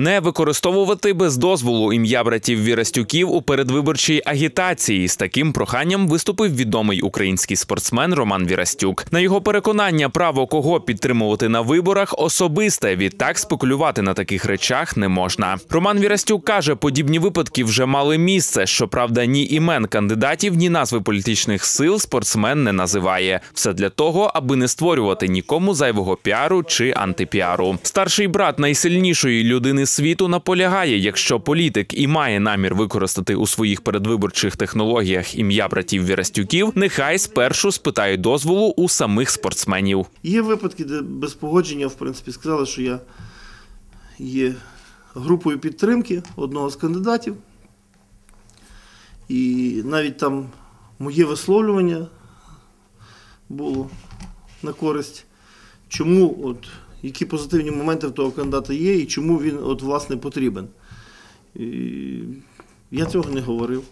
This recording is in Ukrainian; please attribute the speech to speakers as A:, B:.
A: Не використовувати без дозволу ім'я братів Вірастюків у передвиборчій агітації. З таким проханням виступив відомий український спортсмен Роман Вірастюк. На його переконання, право кого підтримувати на виборах особисте. Відтак спекулювати на таких речах не можна. Роман Вірастюк каже, подібні випадки вже мали місце. Щоправда, ні імен кандидатів, ні назви політичних сил спортсмен не називає. Все для того, аби не створювати нікому зайвого піару чи антипіару. Старший брат найсильнішої людини світу наполягає, якщо політик і має намір використати у своїх передвиборчих технологіях ім'я братів Вірастюків, нехай спершу спитає дозволу у самих спортсменів.
B: Є випадки, де без погодження, в принципі, сказали, що я є групою підтримки одного з кандидатів. І навіть там моє висловлювання було на користь. Чому, от, які позитивні моменти в того кандидата є і чому він от, власне потрібен. І я цього не говорив.